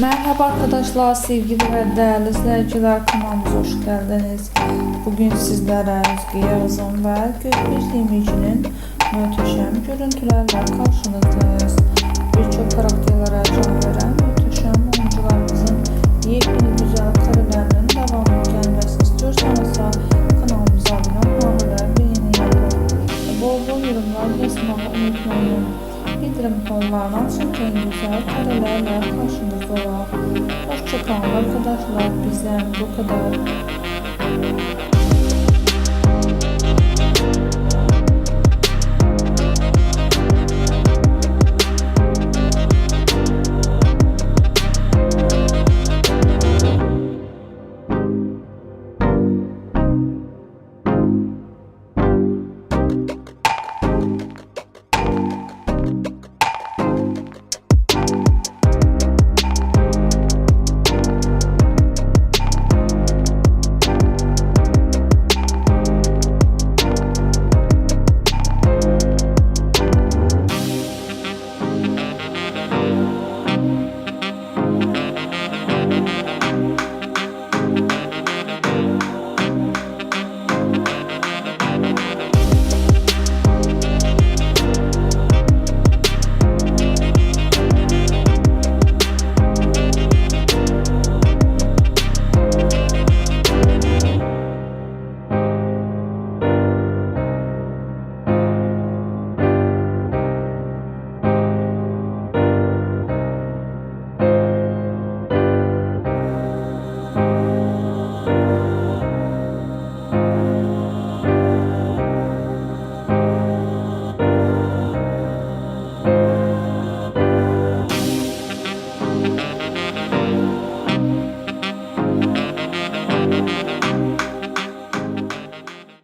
Merhaba arkadaşlar, sevgili ve değerli izleyiciler kanalımıza hoş geldiniz. Bugün sizlere Özge Yağız'ın ve Gökbir Demirci'nin muhteşem görüntülerle karşınızdayız. Birçok karakterlere can veren muhteşem oyuncularımızın yepyeni güzel karelerinin devamlı gelmesini istiyorsanız da kanalımıza abone olmayı ve beğeni yapın. Bol bol yorumlar yazmayı unutmayın. Bildirim tonlarından çünkü en güzel karelerle karşınızda olan. Hoşçakalın arkadaşlar. Bizden bu kadar.